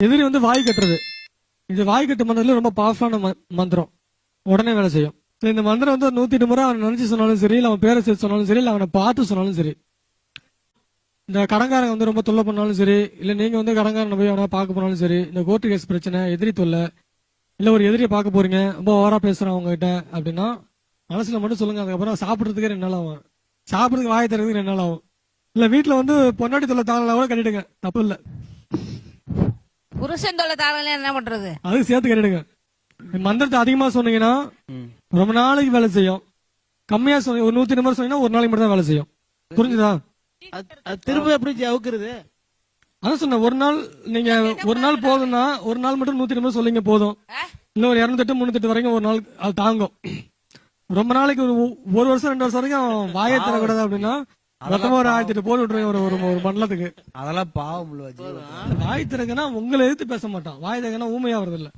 எதிரி வந்து வாய் கட்டுறது. இது வாய் கட்டு மந்திரத்துல ரொம்ப பவர்ஃபுல்லான ம- மந்திரம். உடனே வேலை செய்யும். இந்த மந்திரம் வந்து நூத்தி எட்டு முறை அவன் நினைச்சு சொன்னாலும் சரி இல்ல அவன் பேரை சேர்த்து சொன்னாலும் சரி இல்ல அவனை பார்த்து சொன்னாலும் சரி. இந்த கடன்காரங்க வந்து ரொம்ப தொல்லை பண்ணாலும் சரி இல்ல நீங்க வந்து கடன்காரனை போய் அவனா பார்க்க போனாலும் சரி இந்த கோர்ட்டு கேஸ் பிரச்சனை எதிரி தொல்லை இல்ல ஒரு எதிரியை பார்க்க போறீங்க ரொம்ப ஓவரா பேசுறான் அவங்ககிட்ட அப்படின்னா மனசுல மட்டும் சொல்லுங்க அதுக்கப்புறம் சாப்பிடுறதுக்கு ரெண்டு நாள் ஆகும். சாப்பிடுறதுக்கு வாய் தரதுக்கு ரெண்டு நாள் ஆகும். இல்ல வீட்டுல வந்து பொன்னாடி தொல்லை தாங்கலாம் கூட கட்டிடுங்க. தப்பு இல்லை. புருஷன் தொல்லை தாங்கல என்ன பண்றது? அது சேர்த்து கட்டிடுங்க. மந்திரத்தை அதிகமா சொன்னீங்கன்னா ரொம்ப நாளைக்கு வேலை செய்யும். கம்மியா சொன்னீங்க ஒரு நூத்தி நம்பர் சொன்னீங்கன்னா ஒரு நாளைக்கு மட்டும் தான் வேலை செய்யும். புரிஞ்சுதா? திரும்ப எப்படி அவுக்குறது? அதான் சொன்னேன் ஒரு நாள் நீங்க ஒரு நாள் போதும்னா ஒரு நாள் மட்டும் நூத்தி நம்பர் சொல்லிங்க போதும். இல்ல ஒரு இருநூத்தெட்டு முன்னூத்தெட்டு வரைக்கும் ஒரு நாள் அது தாங்கும். ரொம்ப நாளைக்கு ஒரு ஒரு வருஷம் ரெண்டு வருஷம் வரைக்கும் வாயை தரக்கூடாது அப்படின்னா மொத்தமா ஒரு ஆயிரத்தி எட்டு போட்டு விட்டுருவேன் ஒரு ஒரு ஒரு மண்டலத்துக்கு. அதெல்லாம் பாவம் வாய் திறக்கனா உங்களை எதிர்த்து பேச மாட்டான். வாய் திறக்கனா ஊமையா வருது இல்ல